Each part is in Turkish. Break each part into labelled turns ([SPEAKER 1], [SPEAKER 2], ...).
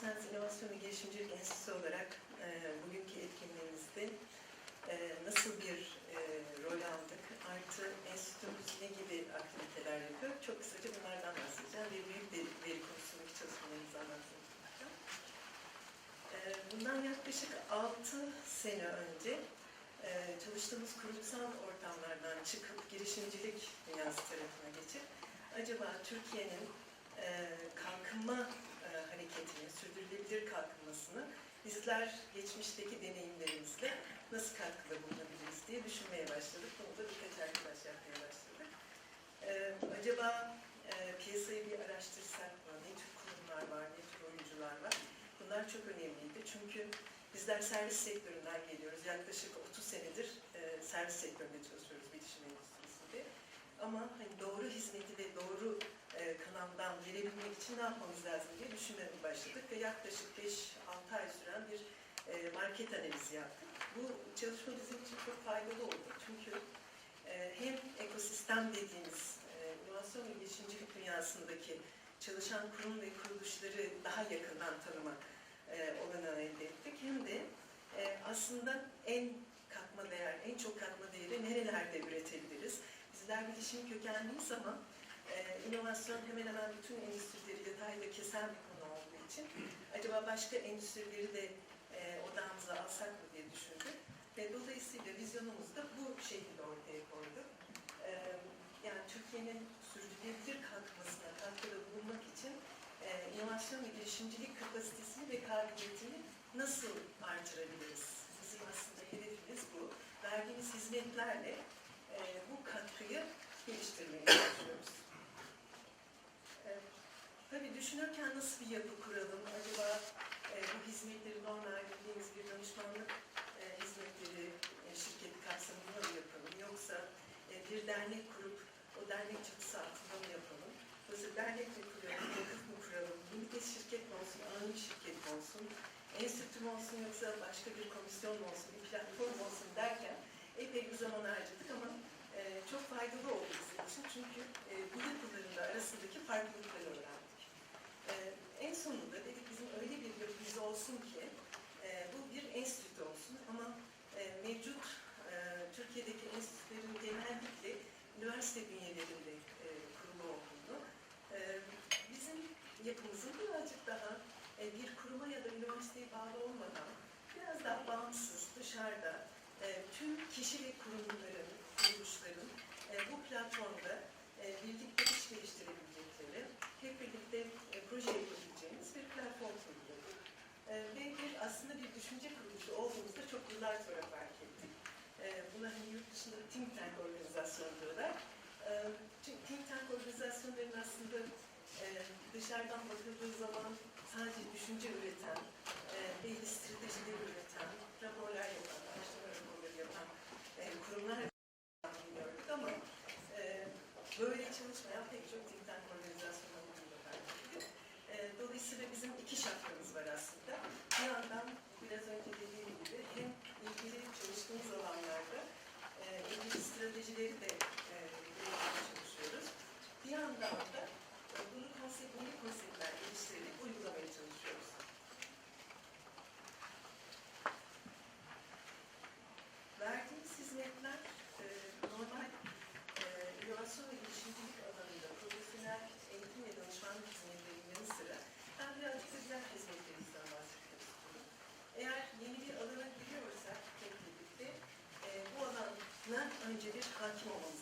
[SPEAKER 1] Sens İnovasyon ve Girişimcilik Enstitüsü olarak e, bugünkü etkinliğimizde e, nasıl bir e, rol aldık, artı enstitümüz ne gibi aktiviteler yapıyor, çok kısaca bunlardan bahsedeceğim. Ve büyük veri, veri konusundaki çalışmalarımızı anlatacağım. E, bundan yaklaşık 6 sene önce e, çalıştığımız kurumsal ortamlardan çıkıp girişimcilik dünyası tarafına geçip acaba Türkiye'nin e, kalkınma hareketini, sürdürülebilir kalkınmasını bizler geçmişteki deneyimlerimizle nasıl katkıda bulunabiliriz diye düşünmeye başladık. Bunu da birkaç arkadaş yapmaya başladık. E, acaba e, piyasayı bir araştırsak mı? Ne tür kurumlar var, ne tür oyuncular var? Bunlar çok önemliydi. Çünkü bizler servis sektöründen geliyoruz. Yaklaşık 30 senedir e, servis sektöründe çalışıyoruz bilişim endüstrisinde. Ama hani doğru hizmeti ve doğru e, kanaldan verebilmek için ne yapmamız lazım diye düşünmeye başladık ve yaklaşık 5-6 ay süren bir e, market analizi yaptık. Bu çalışma bizim için çok faydalı oldu çünkü e, hem ekosistem dediğimiz e, inovasyon ve girişimcilik dünyasındaki çalışan kurum ve kuruluşları daha yakından tanıma olanağı elde ettik. Hem de aslında en katma değer, en çok katma değeri nerelerde üretebiliriz? Bizler bilişim kökenliyiz ama e, inovasyon hemen hemen bütün endüstrileri detaylı kesen bir konu olduğu için acaba başka endüstrileri de e, odağımıza alsak mı diye düşündük. Ve dolayısıyla vizyonumuzu da bu şekilde ortaya koyduk. E, yani Türkiye'nin sürdürülebilir kalkmasına katkıda bulunmak için e, inovasyon ve girişimcilik kapasitesini ve kabiliyetini nasıl artırabiliriz? Bizim aslında hedefimiz bu. Verdiğimiz hizmetlerle e, bu katkıyı geliştirmeye çalışıyoruz. Tabii düşünürken nasıl bir yapı kuralım? Acaba e, bu hizmetleri normal bildiğimiz bir danışmanlık e, hizmetleri e, şirketi kapsamında mı yapalım? Yoksa e, bir dernek kurup o dernek çatısı altında mı yapalım? Dolayısıyla dernek mi kuralım, vakıf mı kuralım, limited şirket mi olsun, anonim şirket mi olsun, enstitü mü olsun yoksa başka bir komisyon mu olsun, bir platform olsun derken epey bir zaman harcadık ama e, çok faydalı oldu bizim için çünkü e, bu yapıların da arasındaki farklılıkları öğrendik. E, en sonunda dedik bizim öyle bir yapımız olsun ki e, bu bir enstitü olsun ama e, mevcut e, Türkiye'deki enstitülerin genellikle üniversite bünyelerinde e, kurulu olduğunu, e, bizim yapımızın birazcık daha e, bir kuruma ya da üniversiteye bağlı olmadan biraz daha bağımsız, dışarıda e, tüm kişi ve kurumların, kuruluşların e, bu platformda e, birlikte iş geliştirebilecekleri, hep birlikte e, proje yapabileceğimiz bir platform kuruluyor. E, ve bir aslında bir düşünce kuruluşu olduğumuzda çok yıllar sonra fark ettik. E, buna hani yurt dışında think tank organizasyon diyorlar. E, çünkü think tank organizasyonların aslında e, dışarıdan bakıldığı zaman sadece düşünce üreten, e, stratejileri üreten, raporlar yapan, araştırma raporları yapan e, kurumlar gördük ama e, böyle çalışmayan pek çok think tank organizasyonu olduğunu fark ettik. E, dolayısıyla bizim iki şartımız var aslında. Bir yandan biraz önce dediğim gibi hem ilgili çalıştığımız alanlarda e, ilgili stratejileri de e, belirlemeye çalışıyoruz. Bir yandan da e, bunu konsept, yeni konseptler geliştirerek uygulamaya çalışıyoruz. Verdiğimiz hizmetler e, normal e, inovasyon ve girişimcilik alanında profesyonel eğitim ve danışmanlık hizmetlerinin yanı sıra ben birazcık da diğer hizmetlerimizden bahsetmek istiyorum. Eğer yeni bir alana giriyorsak hep birlikte e, bu alana önce bir hakim olmamız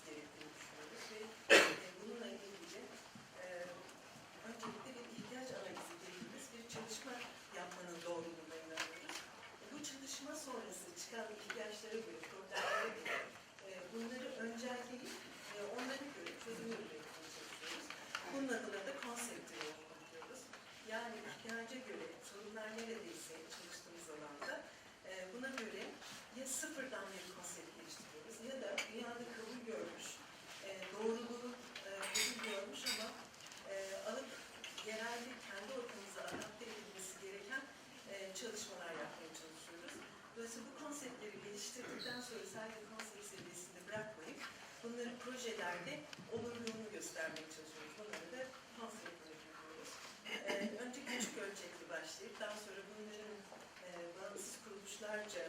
[SPEAKER 1] manager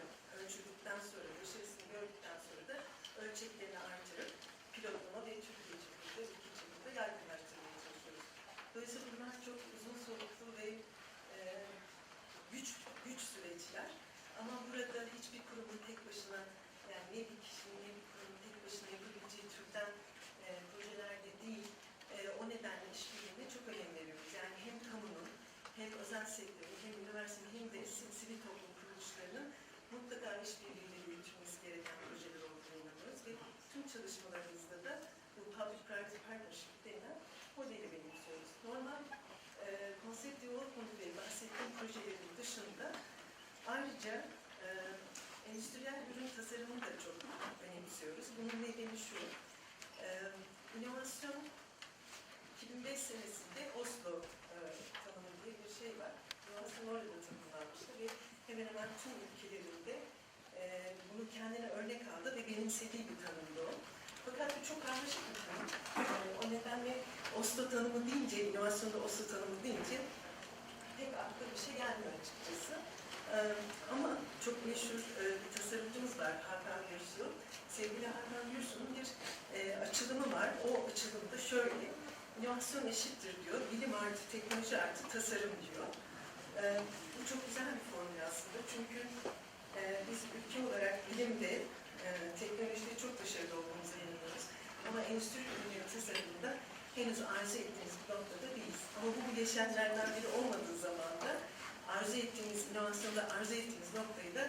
[SPEAKER 1] çalışmalarımızda da bu public-private partnership denen modeli benimsiyoruz. Normal e, konsept development ve bahsettiğim projelerin dışında ayrıca e, endüstriyel ürün tasarımını da çok önemsiyoruz. Bunun nedeni şu, e, inovasyon 2005 senesinde Oslo e, tanımı diye bir şey var. İnovasyon orada da tanımlanmıştı ve hemen hemen tüm ülkelerinde e, bunu kendine örnek aldı ve benimsediği bir tanımdı o. Fakat bu çok karmaşık bir tanım. E, o nedenle Oslo tanımı deyince, inovasyonda Oslo tanımı deyince pek akla bir şey gelmiyor açıkçası. E, ama çok meşhur e, bir tasarımcımız var Hakan Gürsu. Sevgili Hakan Gürsu'nun bir e, açılımı var. O açılımda şöyle, inovasyon eşittir diyor, bilim artı teknoloji artı tasarım diyor. E, bu çok güzel bir formül aslında çünkü biz ülke olarak bilimde, e, teknolojide çok başarılı olduğumuza inanıyoruz. Ama endüstri ürünleri tasarımında henüz arzu ettiğimiz bir noktada değiliz. Ama bu bileşenlerden biri olmadığı zaman da arzu ettiğimiz, inovasyonda arzu ettiğimiz noktayı da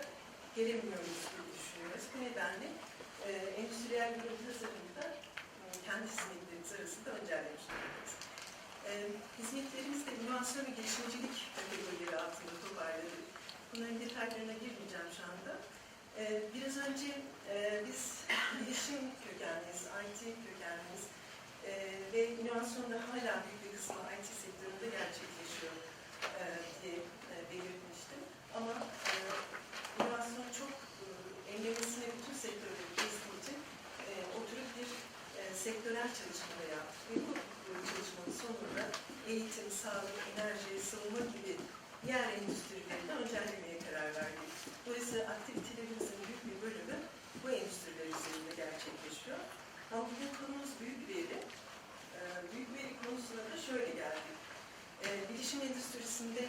[SPEAKER 1] gelemiyoruz gibi düşünüyoruz. Bu nedenle e, endüstriyel ürün tasarımında e, kendi hizmetlerimiz arasında öncellemiş durumdayız. E, hizmetlerimiz de inovasyon ve girişimcilik kategorileri altında toparladık. Bunların detaylarına girmeyeceğim şu anda. E, biraz önce e, biz bilişim kökenliyiz, IT kökenliyiz e, ve inovasyonda hala büyük bir kısmı IT sektöründe gerçekleşiyor e, diye e, belirtmiştim. Ama e, inovasyon çok e, enlemesine bütün sektörleri kestiği için oturup bir e, sektörel çalışma yaptık. Ve bu çalışmanın sonunda eğitim, sağlık, enerji, savunma gibi diğer endüstrileri de öncellemeye karar verdik. Dolayısıyla aktivitelerimizin büyük bir bölümü bu endüstriler üzerinde gerçekleşiyor. Ama bugün konumuz büyük veri. E, büyük veri konusuna da şöyle geldik. E, bilişim endüstrisinde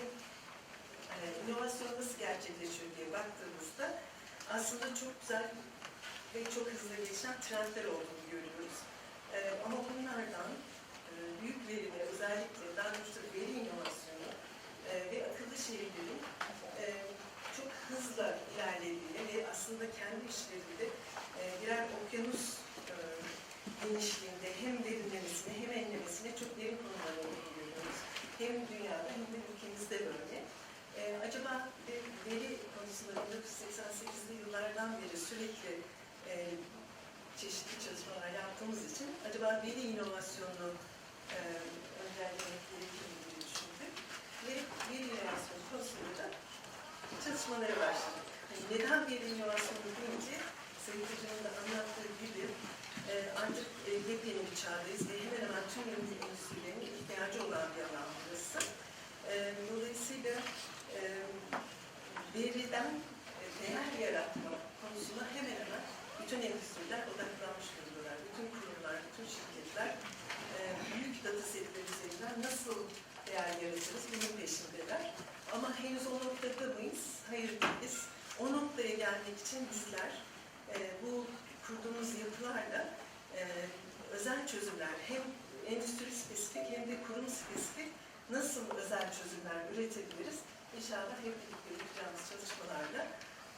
[SPEAKER 1] e, inovasyon nasıl gerçekleşiyor diye baktığımızda aslında çok güzel ve çok hızlı gelişen trendler olduğunu görüyoruz. E, ama bunlardan e, büyük veri ve özellikle daha doğrusu veri inovasyonu e, ve akıllı şehirlerin e, çok hızla ilerlediğini ve aslında kendi işlerinde e, birer okyanus e, genişliğinde hem derinlemesine hem enlemesine çok derin konular olduğunu görüyoruz. Hem dünyada hem de ülkemizde böyle. E, acaba e, veri konusunda 1988'li yıllardan beri sürekli e, çeşitli çalışmalar yaptığımız için acaba veri inovasyonunu e, öncellemek gerekir mi diye düşündük. Ve veri inovasyonu konusunda da çalışmalara başladık. Yani neden veri inovasyonu deyince Sayın Hocam'ın da anlattığı gibi e, artık e, yepyeni bir çağdayız ve hemen hemen tüm yeni endüstrilerin ihtiyacı olan bir alan burası. E, dolayısıyla e, veriden e, değer yaratma konusuna hemen hemen bütün endüstriler odaklanmış durumdalar. Bütün kurumlar, bütün şirketler e, büyük data setleri üzerinden nasıl değer yaratırız bunun peşindeler. Ama henüz o noktada mıyız? Hayır değiliz. O noktaya gelmek için bizler e, bu kurduğumuz yapılarla e, özel çözümler hem endüstri spesifik hem de kurum spesifik nasıl özel çözümler üretebiliriz? İnşallah hep birlikte yapacağımız çalışmalarla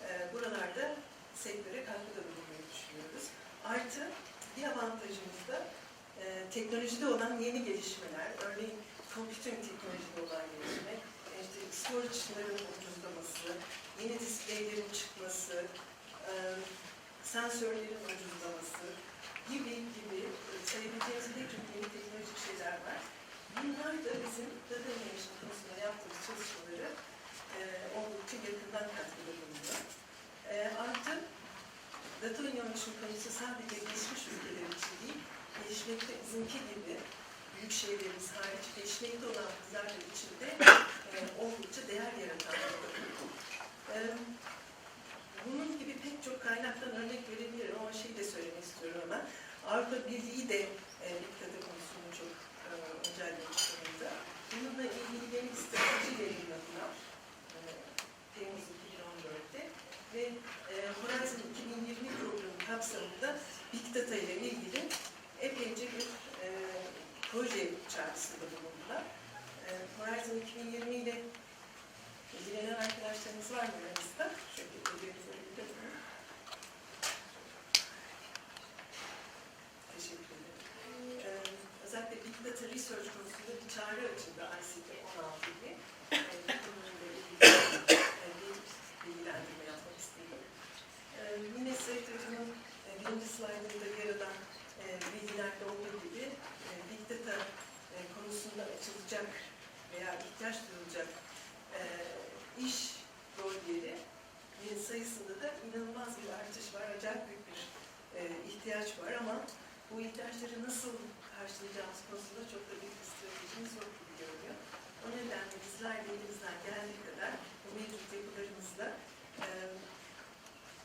[SPEAKER 1] e, buralarda sektöre katkıda bulunmayı düşünüyoruz. Artı bir avantajımız da e, teknolojide olan yeni gelişmeler, örneğin computing teknolojide olan gelişme, e, işte storage'ların ucuzlaması, yeni displeylerin çıkması, e, sensörlerin ucuzlaması gibi gibi e, sayabileceğimiz pek çok yeni teknolojik şeyler var. Bunlar da bizim data innovation konusunda yaptığımız çalışmaları e, oldukça yakından katkıda bulunuyor. E, artı data innovation konusu sadece gelişmiş ülkeler için değil, gelişmekte bizimki gibi büyük şehirlerimiz hariç gelişmekte olan kızlar içinde e, oldukça değer yaratan bir konu. E, bunun gibi pek çok kaynaktan örnek verebilirim ama şey de söylemek istiyorum hemen. Avrupa Birliği de 2020 ile ilgilenen arkadaşlarımız var mı aranızda? Şöyle ellerinizi ee, özellikle Big konusunda bir çağrı açıldı ICT 16 ile. Bununla e, ee, e, birinci slaydında yer alan e, olduğu gibi e, konusunda açılacak veya ihtiyaç duyulacak e, iş rolleri sayısında da inanılmaz bir artış var. Acayip büyük bir e, ihtiyaç var ama bu ihtiyaçları nasıl karşılayacağımız konusunda çok da büyük bir stratejimiz yok gibi görünüyor. O nedenle bizler de elimizden geldiği kadar mevcut yapılarımızla e,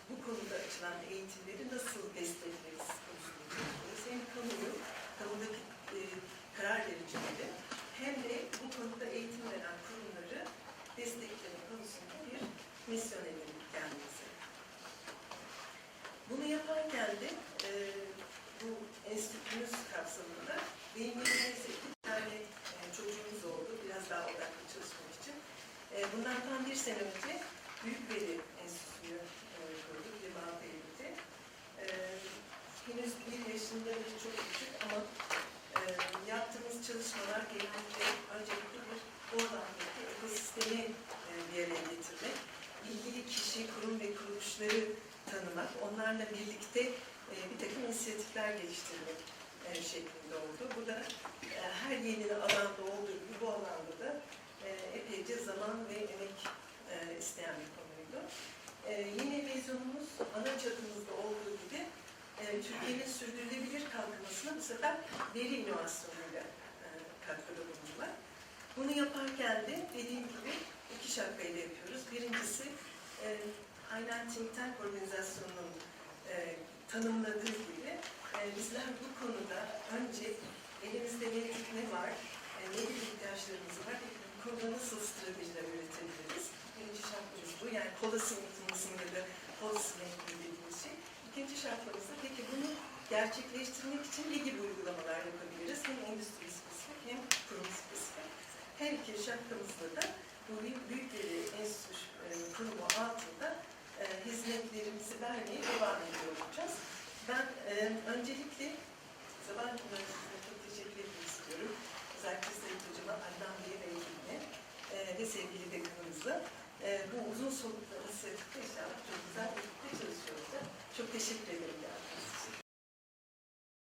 [SPEAKER 1] bu konuda açılan eğitimleri nasıl destekleriz konusunda düşünüyoruz. Hem kamuyu, kamudaki e, karar vericileri hem de bu konuda eğitim veren kurumları destekleme konusunda bir misyon edindik kendimize. Bunu yaparken de e, bu enstitümüz kapsamında benim elimizde iki tane e, çocuğumuz oldu. Biraz daha odaklı çalışmak için. E, bundan tam bir sene önce Büyük Veri Enstitüsü'nü e, kurduk. Liman Beyli'de. E, henüz bir yaşında ve çok küçük ama e, yaptığımız çalışmalar genellikle öncelikle bir Bornholm'daki ekosistemi e, bir araya getirmek, ilgili kişi, kurum ve kuruluşları tanımak, onlarla birlikte e, bir takım inisiyatifler geliştirmek e, şeklinde oldu. Bu da e, her yeni alanda olduğu gibi bu alanda da e, epeyce zaman ve emek e, isteyen bir konuydu. E, yine vizyonumuz ana çatımızda olduğu gibi e, Türkiye'nin sürdürülebilir kalkınmasına bu sefer veri inovasyonuyla e, katkıda bulundular. Bunu yaparken de dediğim gibi iki şapkayla yapıyoruz. Birincisi e, aynen Think Tank organizasyonunun tanımladığı gibi bizler bu konuda önce elimizde ne var, ne gibi ihtiyaçlarımız var, nasıl stratejiler üretebiliriz? Birinci şartımız bu. Yani policy mechanism ya da policy making dediğimiz şey. İkinci şartımız da peki bunu gerçekleştirmek için ne gibi uygulamalar yapabiliriz? Hem endüstri spesifik hem kurum spesifik. Her iki şartımızda da bu büyük, bir enstitü e, kurumu altında e, hizmetlerimizi vermeye devam ediyor olacağız. Ben e, öncelikle kullanıcısına çok teşekkür etmek istiyorum. Özellikle Sayın Hocama, Adnan Bey'e ve sevgili dekanımıza e, bu uzun soluklu inisiyatifte inşallah çok güzel birlikte çalışıyoruz. Çok teşekkür ederim. geldiniz.